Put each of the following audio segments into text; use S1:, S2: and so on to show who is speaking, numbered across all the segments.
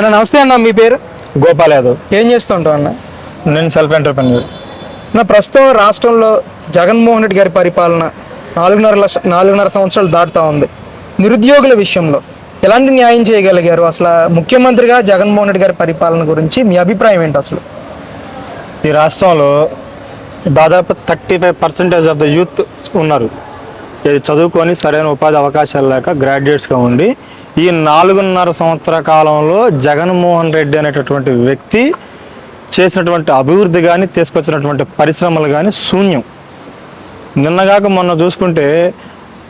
S1: అన్న నమస్తే అన్న మీ పేరు?
S2: గోపాల్ యాదవ్.
S1: ఏం చేస్తుంటావు అన్న?
S2: నేను సెల్ఫ్ ఎంటర్ప్రెన్యూర్.
S1: నా ప్రస్తుతం రాష్ట్రంలో జగన్మోహన్ రెడ్డి గారి పరిపాలన నాలుగున్నర లక్ష నాలుగున్నర సంవత్సరాలు దాటుతా ఉంది. నిరుద్యోగుల విషయంలో ఎలాంటి న్యాయం చేయగలిగారు? అసలు ముఖ్యమంత్రిగా జగన్మోహన్ రెడ్డి గారి పరిపాలన గురించి మీ అభిప్రాయం ఏంటి అసలు?
S2: ఈ రాష్ట్రంలో దాదాపు thirty five percentage of the youth ఉన్నారు. ఇది చదువుకొని సరైన ఉపాధి అవకాశాలు లేక గ్రాడ్యుయేట్స్గా ఉండి ఈ నాలుగున్నర సంవత్సర కాలంలో జగన్మోహన్ రెడ్డి అనేటటువంటి వ్యక్తి చేసినటువంటి అభివృద్ధి కానీ తీసుకొచ్చినటువంటి పరిశ్రమలు కానీ శూన్యం. నిన్నగాక మొన్న చూసుకుంటే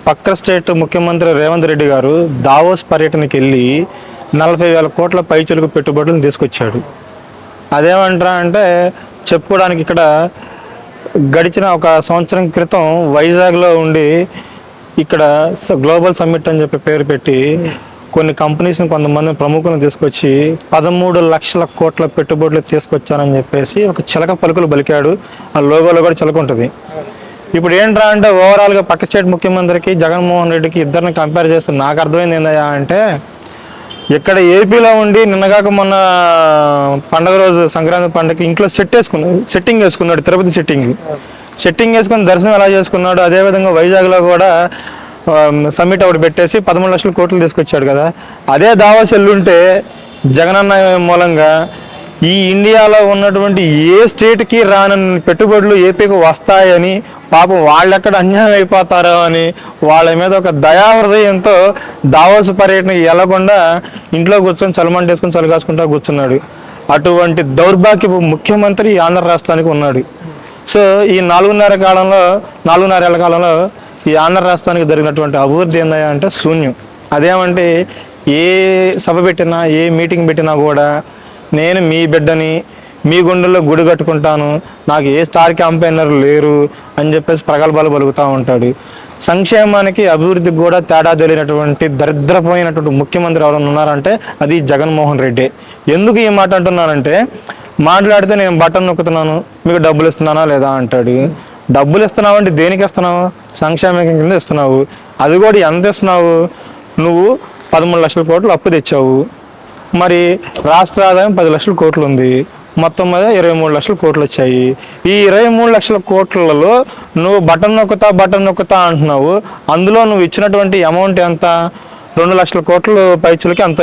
S2: పక్క స్టేట్ ముఖ్యమంత్రి రేవంత్ రెడ్డి గారు దావోస్ పర్యటనకి వెళ్ళి నలభై వేల కోట్ల పైచులకు పెట్టుబడులను తీసుకొచ్చాడు. అదేమంటారా అంటే చెప్పుకోవడానికి ఇక్కడ గడిచిన ఒక సంవత్సరం క్రితం వైజాగ్లో ఉండి ఇక్కడ స- గ్లోబల్ సమ్మిట్ అని చెప్పి పేరు పెట్టి కొన్ని కంపెనీస్ని కొంతమంది ప్రముఖులను తీసుకొచ్చి పదమూడు లక్షల కోట్ల పెట్టుబడులు తీసుకొచ్చానని చెప్పేసి ఒక చిలక పలుకులు బలికాడు ఆ లోగోలో కూడా చిలక ఉంటుంది. ఇప్పుడు ఏంట్రా అంటే ఓవరాల్గా పక్క స్టేట్ ముఖ్యమంత్రికి జగన్మోహన్ రెడ్డికి ఇద్దరిని కంపేర్ చేస్తే నాకు అర్థమైంది ఏందయ్యా అంటే ఇక్కడ ఏపీలో ఉండి నిన్నగాక మొన్న పండగ రోజు సంక్రాంతి పండగకి ఇంట్లో సెట్ వేసుకున్నాడు. సెట్టింగ్ వేసుకున్నాడు తిరుపతి సెట్టింగ్ సెట్టింగ్ వేసుకుని దర్శనం ఎలా చేసుకున్నాడు? అదేవిధంగా వైజాగ్లో కూడా సమ్మిట్ ఒకటి పెట్టేసి పదమూడు లక్షల కోట్లు తీసుకొచ్చాడు కదా. అదే దావా చెల్లుంటే జగనన్న మూలంగా ఈ ఇండియాలో ఉన్నటువంటి ఏ స్టేట్కి రానని పెట్టుబడులు ఏపీకి వస్తాయని పాపం వాళ్ళెక్కడ అన్యాయం అయిపోతారో అని వాళ్ళ మీద ఒక దయా హృదయంతో దావోస్ పర్యటన వెళ్ళకుండా ఇంట్లో కూర్చొని చలమంట వేసుకొని చలికాసుకుంటా కూర్చున్నాడు. అటువంటి దౌర్భాగ్యపు ముఖ్యమంత్రి ఆంధ్ర రాష్ట్రానికి ఉన్నాడు. సో ఈ నాలుగున్నర కాలంలో నాలుగున్నరేళ్ళ కాలంలో ఈ ఆంధ్ర రాష్ట్రానికి జరిగినటువంటి అభివృద్ధి ఏందయ్యా అంటే శూన్యం. అదేమంటే ఏ సభ పెట్టినా ఏ మీటింగ్ పెట్టినా కూడా నేను మీ బిడ్డని మీ గుండెల్లో గుడి కట్టుకుంటాను నాకు ఏ స్టార్ క్యాంపెయినర్ లేరు అని చెప్పేసి ప్రగల్భాలు పలుకుతూ ఉంటాడు. సంక్షేమానికి అభివృద్ధికి కూడా తేడా తెలియనటువంటి దరిద్రపోయినటువంటి ముఖ్యమంత్రి ఎవరైనా ఉన్నారంటే అది జగన్మోహన్ రెడ్డి. ఎందుకు ఈ మాట అంటున్నానంటే మాట్లాడితే నేను బటన్ నొక్కుతున్నాను మీకు డబ్బులు ఇస్తున్నానా లేదా అంటాడు. డబ్బులు ఇస్తున్నావు అంటే దేనికి ఇస్తున్నావు? సంక్షేమం కింద ఇస్తున్నావు. అది కూడా ఎంత ఇస్తున్నావు? నువ్వు పదమూడు లక్షల కోట్లు అప్పు తెచ్చావు. మరి రాష్ట్ర ఆదాయం పది లక్షల కోట్లు ఉంది. మొత్తం మీద ఇరవై మూడు లక్షల కోట్లు వచ్చాయి. ఈ ఇరవై మూడు లక్షల కోట్లలో నువ్వు బటన్ నొక్కుతా బటన్ నొక్కుతా అంటున్నావు. అందులో నువ్వు ఇచ్చినటువంటి అమౌంట్ ఎంత? రెండు లక్షల కోట్లు పైచులకి అంత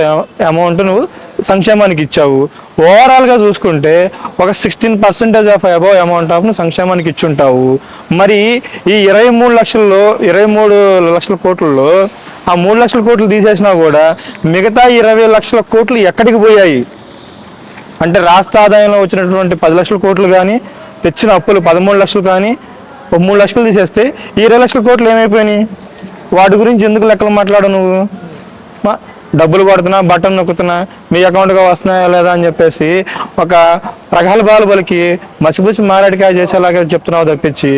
S2: అమౌంట్ నువ్వు సంక్షేమానికి ఇచ్చావు. ఓవరాల్గా చూసుకుంటే ఒక sixteen percentage of above amount of సంక్షేమానికి ఇచ్చుంటావు. మరి ఈ ఇరవై మూడు లక్షల్లో ఇరవై మూడు లక్షల కోట్లలో ఆ మూడు లక్షల కోట్లు తీసేసినా కూడా మిగతా ఇరవై లక్షల కోట్లు ఎక్కడికి పోయాయి? అంటే రాష్ట్ర ఆదాయంలో వచ్చినటువంటి పది లక్షల కోట్లు కానీ తెచ్చిన అప్పులు పదమూడు లక్షలు కానీ ఒక మూడు లక్షలు తీసేస్తే ఇరవై లక్షల కోట్లు ఏమైపోయినాయి? వాటి గురించి ఎందుకు లెక్కలు మాట్లాడు నువ్వు? మా- డబ్బులు పడుతున్నా బటన్ నొక్కుతున్నా మీ అకౌంట్గా వస్తున్నాయా లేదా అని చెప్పేసి ఒక ప్రగల్భాలు పలికి మసిబుసి మారేడికాయ చేసేలాగా చెప్తున్నావు తప్పించి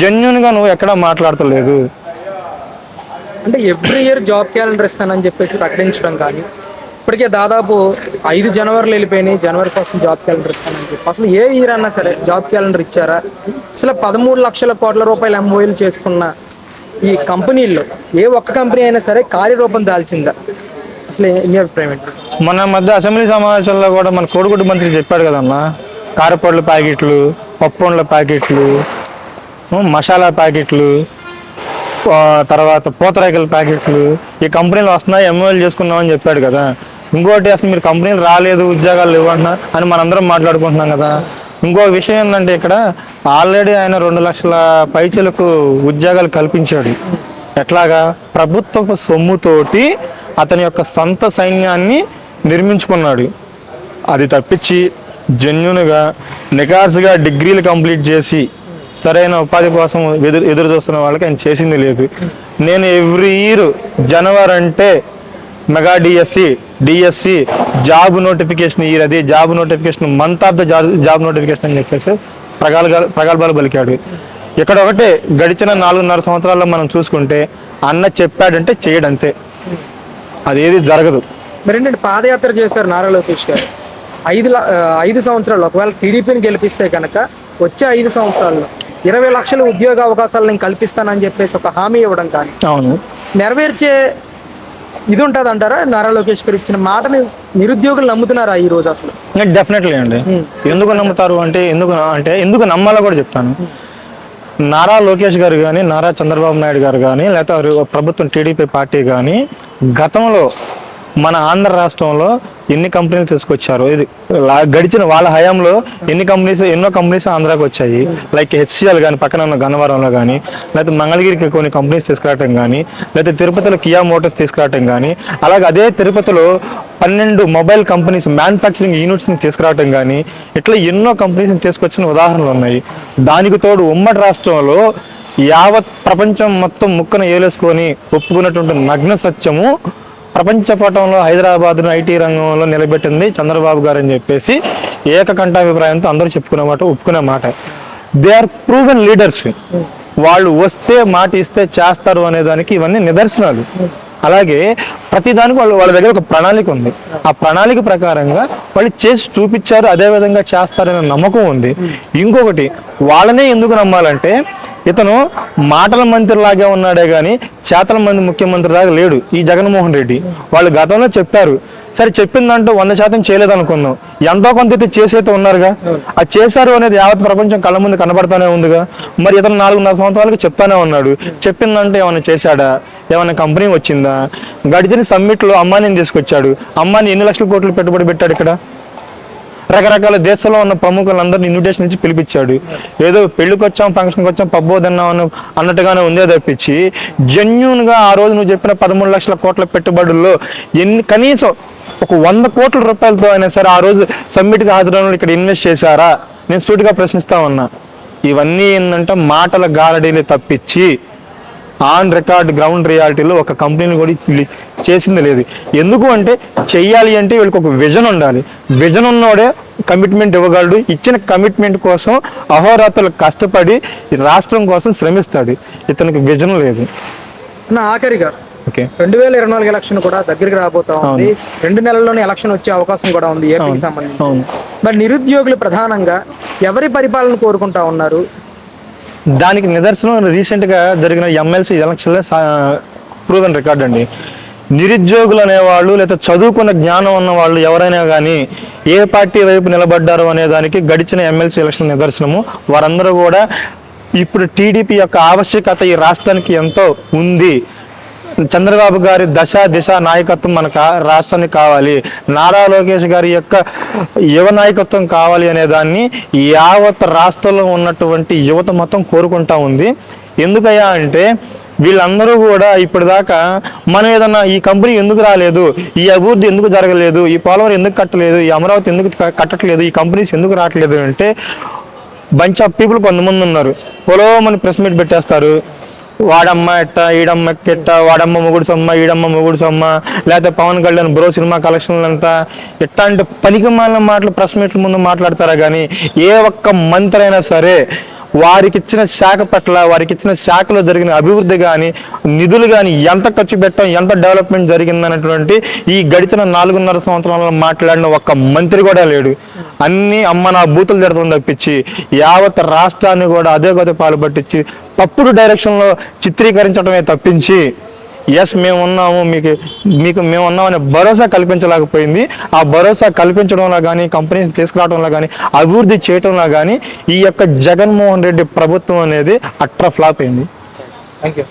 S2: జెన్యున్గా నువ్వు ఎక్కడా మాట్లాడతలేదు.
S1: అంటే ఎవ్రీ ఇయర్ జాబ్ క్యాలెండర్ ఇస్తానని చెప్పేసి ప్రకటించడం కానీ ఇప్పటికే దాదాపు ఐదు జనవరిలో వెళ్ళిపోయినాయి జనవరి కోసం జాబ్ క్యాలెండర్ ఇస్తానని చెప్పి. అసలు ఏ ఇయర్ అన్నా సరే జాబ్ క్యాలెండర్ ఇచ్చారా? అసలు పదమూడు లక్షల కోట్ల రూపాయలు ఎంఓఎలు చేసుకున్న ఈ కంపెనీల్లో ఏ ఒక్క కంపెనీ అయినా సరే కార్యరూపం దాల్చిందా? అసలు మీ అభిప్రాయం ఏంటి?
S2: మన మధ్య అసెంబ్లీ సమావేశంలో కూడా మన కోడిగుడ్డు మంత్రి చెప్పాడు కదమ్మా కారపొడుల ప్యాకెట్లు పప్పుండ్ల ప్యాకెట్లు మసాలా ప్యాకెట్లు తర్వాత పూతరేకల ప్యాకెట్లు ఈ కంపెనీలు వస్తున్నాయి ఎంఓఎల్ చేసుకున్నామని చెప్పాడు కదా. ఇంకోటి అసలు మీరు కంపెనీలు రాలేదు ఉద్యోగాలు ఇవ్వండి అని మనందరం మాట్లాడుకుంటున్నాం కదా. ఇంకో విషయం ఏంటంటే ఇక్కడ ఆల్రెడీ ఆయన రెండు లక్షల పైచలకు ఉద్యోగాలు కల్పించాడు. ఎట్లాగా? ప్రభుత్వ సొమ్ముతోటి అతని యొక్క సొంత సైన్యాన్ని నిర్మించుకున్నాడు. అది తప్పించి జన్యునుగా నికార్సుగా డిగ్రీలు కంప్లీట్ చేసి సరైన ఉపాధి కోసం ఎదురు ఎదురు చూస్తున్న వాళ్ళకి ఆయన చేసింది లేదు. నేను ఎవ్రీ ఇయర్ జనవరి అంటే mega DSC DSC job notification year అది. Job notification month of the job job notification అని చెప్పేసి ప్రగల్భాలు ప్రగల్భాలు పలికాడు. ఇక్కడ ఒకటే గడిచిన నాలుగున్నర సంవత్సరాల్లో మనం చూసుకుంటే అన్న చెప్పాడంటే చేయడంతే. అదేది జరగదు.
S1: మరి ఏంటంటే పాదయాత్ర చేశారు నారా లోకేష్ గారు. ఐదు ఐదు సంవత్సరాలు ఒకవేళ టీడీపీని గెలిపిస్తే కనుక వచ్చే ఐదు సంవత్సరాల్లో ఇరవై లక్షల ఉద్యోగ అవకాశాలు నేను కల్పిస్తానని చెప్పేసి ఒక హామీ ఇవ్వడం కానీ
S2: అవును.
S1: నెరవేర్చే ఇది ఉంటుంది అంటారా? నారా లోకేష్ గారు ఇచ్చిన మాటని నిరుద్యోగులు నమ్ముతున్నారా ఈ రోజు అసలు?
S2: డెఫినెట్లీ అండి. ఎందుకు నమ్ముతారు అంటే ఎందుకు అంటే ఎందుకు నమ్మాలో కూడా చెప్తాను. నారా లోకేష్ గారు కానీ నారా చంద్రబాబు నాయుడు గారు కానీ లేకపోతే ప్రభుత్వం టీడీపీ పార్టీ కానీ గతంలో మన ఆంధ్ర రాష్ట్రంలో ఎన్ని కంపెనీలు తీసుకొచ్చారు ఇది గడిచిన వాళ్ళ హయాంలో ఎన్ని కంపెనీస్ ఎన్నో కంపెనీస్ ఆంధ్రాకి వచ్చాయి. లైక్ హెచ్సిఎల్ కానీ పక్కన ఉన్న గన్నవరంలో కానీ లేకపోతే మంగళగిరికి కొన్ని కంపెనీస్ తీసుకురావటం కానీ లేకపోతే తిరుపతిలో కియా మోటార్స్ తీసుకురావటం కానీ అలాగే అదే తిరుపతిలో పన్నెండు మొబైల్ కంపెనీస్ మ్యానుఫ్యాక్చరింగ్ యూనిట్స్ని తీసుకురావటం కానీ ఇట్లా ఎన్నో కంపెనీస్ని తీసుకొచ్చిన ఉదాహరణలు ఉన్నాయి. దానికి తోడు ఉమ్మడి రాష్ట్రంలో యావత్ ప్రపంచం మొత్తం ముక్కను ఏలేసుకొని ఒప్పుకున్నటువంటి నగ్న సత్యము ప్రపంచ పటంలో హైదరాబాద్ను ఐటీ రంగంలో నిలబెట్టింది చంద్రబాబు గారు అని చెప్పేసి ఏకకంఠాభిప్రాయంతో అందరూ చెప్పుకునే మాట ఒప్పుకునే మాట. దే ఆర్ ప్రూవెన్ లీడర్స్ వాళ్ళు వస్తే మాట ఇస్తే చేస్తారు అనే దానికి ఇవన్నీ నిదర్శనాలు. అలాగే ప్రతిదానికి వాళ్ళు వాళ్ళ దగ్గర ఒక ప్రణాళిక ఉంది. ఆ ప్రణాళిక ప్రకారంగా వాళ్ళు చేసి చూపించారు అదే విధంగా చేస్తారనే నమ్మకం ఉంది. ఇంకొకటి వాళ్ళనే ఎందుకు నమ్మాలంటే ఇతను మాటల మంత్రి లాగే ఉన్నాడే కానీ చేతల మంది ముఖ్యమంత్రి లాగా లేడు. ఈ జగన్మోహన్ రెడ్డి. వాళ్ళు గతంలో చెప్పారు సరే చెప్పిందంటూ వంద శాతం చేయలేదనుకున్నాం ఎంతో కొంత అయితే చేసైతే ఉన్నారుగా. అది చేశారు అనేది యావత్ ప్రపంచం కళ్ళ ముందు కనబడతానే ఉందిగా. మరి ఇతను నాలుగున్నర సంవత్సరాలకు చెప్తానే ఉన్నాడు. చెప్పిందంటే ఏమైనా చేశాడా? ఏమైనా కంపెనీ వచ్చిందా? గడిచిన సమ్మిట్లో అమ్మానిని తీసుకొచ్చాడు? అమ్మాని ఎన్ని లక్షల కోట్లు పెట్టుబడి పెట్టాడు ఇక్కడ? రకరకాల దేశంలో ఉన్న ప్రముఖులందరినీ ఇన్విటేషన్ ఇచ్చి పిలిపించాడు. ఏదో పెళ్ళికి వచ్చాం ఫంక్షన్కి వచ్చాం పబ్బో అని అన్నట్టుగానే ఉందే తప్పించి జెన్యున్గా ఆ రోజు నువ్వు చెప్పిన పదమూడు లక్షల కోట్ల పెట్టుబడుల్లో ఎన్ని కనీసం ఒక వంద కోట్ల రూపాయలతో అయినా సరే ఆ రోజు సమ్మిట్కి హాజరైన ఇక్కడ ఇన్వెస్ట్ చేశారా? నేను సూటిగా ప్రశ్నిస్తా ఉన్నా. ఇవన్నీ ఏంటంటే మాటల గారడీలు తప్పించి ఆన్ రికార్డ్ గ్రౌండ్ రియాలిటీలో ఒక కంపెనీని కూడా చేసింది లేదు. ఎందుకు అంటే చెయ్యాలి అంటే వీళ్ళకి ఒక విజన్ ఉండాలి. విజన్ ఉన్నోడే కమిట్మెంట్ ఇవ్వగలడు. ఇచ్చిన కమిట్మెంట్ కోసం అహోరాత్రులు కష్టపడి రాష్ట్రం కోసం శ్రమిస్తాడు. ఇతనికి విజన్ లేదు.
S1: నా ఆఖరిగా
S2: ఓకే.
S1: రెండు వేల ఇరవై నాలుగు ఎలక్షన్ కూడా దగ్గరికి రాబోతా ఉంది. రెండు నెలల్లోనే ఎలక్షన్ వచ్చే అవకాశం కూడా ఉంది ఏపీకి సంబంధించి. మరి నిరుద్యోగులు ప్రధానంగా ఎవరి పరిపాలన కోరుకుంటా ఉన్నారు?
S2: దానికి నిదర్శనం రీసెంట్గా జరిగిన ఎమ్మెల్సీ ఎలక్షన్లో ప్రూవెన్ రికార్డ్ అండి. నిరుద్యోగులు అనేవాళ్ళు లేదా చదువుకున్న జ్ఞానం ఉన్న వాళ్ళు ఎవరైనా కానీ ఏ పార్టీ వైపు నిలబడ్డారు అనే దానికి గడిచిన ఎమ్మెల్సీ ఎలక్షన్ నిదర్శనము. వారందరూ కూడా ఇప్పుడు టీడీపీ యొక్క ఆవశ్యకత ఈ రాష్ట్రానికి ఎంతో ఉంది. చంద్రబాబు గారి దశ దిశ నాయకత్వం మన రాష్ట్రానికి కావాలి. నారా లోకేష్ గారి యొక్క యువ నాయకత్వం కావాలి అనే దాన్ని యావత్ రాష్ట్రంలో ఉన్నటువంటి యువత మొత్తం కోరుకుంటా ఉంది. ఎందుకయ్యా అంటే వీళ్ళందరూ కూడా ఇప్పటిదాకా మనం ఏదన్నా ఈ కంపెనీ ఎందుకు రాలేదు? ఈ అభివృద్ధి ఎందుకు జరగలేదు? ఈ పోలవరం ఎందుకు కట్టలేదు? ఈ అమరావతి ఎందుకు కట్టట్లేదు? ఈ కంపెనీస్ ఎందుకు రావట్లేదు అంటే బంచ్ ఆఫ్ పీపుల్ కొంతమంది ఉన్నారు. పొలవమని ప్రెస్ మీట్ పెట్టేస్తారు. వాడమ్మ ఎట్ట ఈడమ్మ ఎట్ట వాడమ్మ మొగుడు సొమ్మ ఈడమ్మ మొగుడు సొమ్మ లేకపోతే పవన్ కళ్యాణ్ బ్రో సినిమా కలెక్షన్లు అంతా ఎట్లాంటి పనికి మాలిన మాటలు ప్రెస్ మీట్ల ముందు మాట్లాడతారా కానీ ఏ ఒక్క మంత్రైనా సరే వారికి ఇచ్చిన శాఖ పట్ల వారికి ఇచ్చిన శాఖలో జరిగిన అభివృద్ధి కానీ నిధులు కానీ ఎంత ఖర్చు పెట్టాం ఎంత డెవలప్మెంట్ జరిగిందన్నటువంటి ఈ గడిచిన నాలుగున్నర సంవత్సరాలలో మాట్లాడిన ఒక్క మంత్రి కూడా లేడు. అన్ని అమ్మ నా బూతులు తిడతాం తప్పించి యావత్ రాష్ట్రాన్ని కూడా అదే కొద్ది పాలు పట్టించి తప్పుడు డైరెక్షన్లో చిత్రీకరించడమే తప్పించి ఎస్ మేము ఉన్నాము మీకు మీకు మేము ఉన్నామనే భరోసా కల్పించలేకపోయింది. ఆ భరోసా కల్పించడంలో కానీ కంపెనీస్ తీసుకురావడంలో కానీ అభివృద్ధి చేయడంలో కానీ ఈ యొక్క జగన్మోహన్ రెడ్డి ప్రభుత్వం అనేది అట్ర ఫ్లాప్ అయింది.
S1: Thank you